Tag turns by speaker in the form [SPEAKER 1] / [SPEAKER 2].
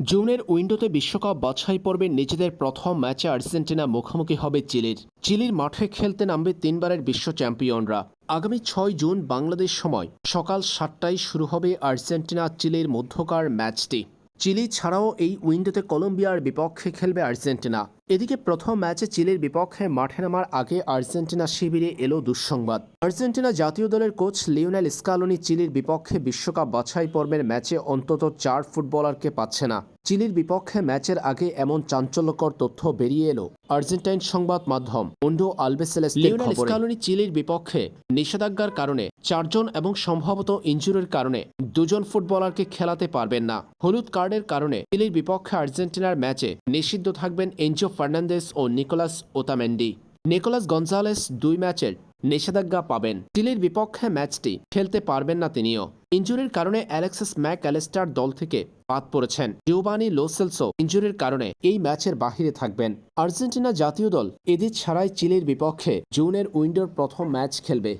[SPEAKER 1] জুনের উইন্ডোতে বিশ্বকাপ বাছাই পর্বে নিজেদের প্রথম ম্যাচে আর্জেন্টিনা মুখোমুখি হবে চিলির। চিলির মাঠে খেলতে নামবে তিনবারের বিশ্ব চ্যাম্পিয়নরা। আগামী ছয় জুন বাংলাদেশ সময় সকাল সাতটায় শুরু হবে আর্জেন্টিনা চিলির মধ্যকার ম্যাচটি। চিলি ছাড়াও এই উইন্ডোতে কলম্বিয়ার বিপক্ষে খেলবে আর্জেন্টিনা। এদিকে প্রথম ম্যাচে চিলির বিপক্ষে মাঠে নামার আগে আর্জেন্টিনা শিবিরে এলো দুঃসংবাদ। আর্জেন্টিনা জাতীয় দলের কোচ লিওনেল স্কালোনি চিলির বিপক্ষে বিশ্বকাপ বাছাই পর্বের ম্যাচে অন্তত চার ফুটবলারকে পাচ্ছে না। চিলির বিপক্ষে ম্যাচের আগে এমন চাঞ্চল্যকর তথ্য বেরিয়ে এলো আর্জেন্টাইন সংবাদ মাধ্যম মুন্ডো আলবেসেলেস লিওনেল স্কালোনি চিলির বিপক্ষে নিষেধাজ্ঞার কারণে চারজন এবং সম্ভবত ইনজুরির কারণে দুজন ফুটবলারকে খেলাতে পারবেন না। হলুদ কার্ডের কারণে চিলির বিপক্ষে আর্জেন্টিনার ম্যাচে নিষিদ্ধ থাকবেন এনজো ফার্নান্দেস ও নিকোলাস ওতামেন্ডি। নিকোলাস গঞ্জালেস দুই ম্যাচের নিষেধাজ্ঞা পাবেন। চিলির বিপক্ষে ম্যাচটি খেলতে পারবেন না তিনিও। ইঞ্জুরির কারণে অ্যালেক্সিস ম্যাক অ্যালেস্টার দল থেকে বাদ পড়েছেন। জিওবানি লোসেলসো ইঞ্জুরির কারণে এই ম্যাচের বাহিরে থাকবেন। আর্জেন্টিনা জাতীয় দল এদের ছাড়াই চিলির বিপক্ষে জুনের উইন্ডোর প্রথম ম্যাচ খেলবে।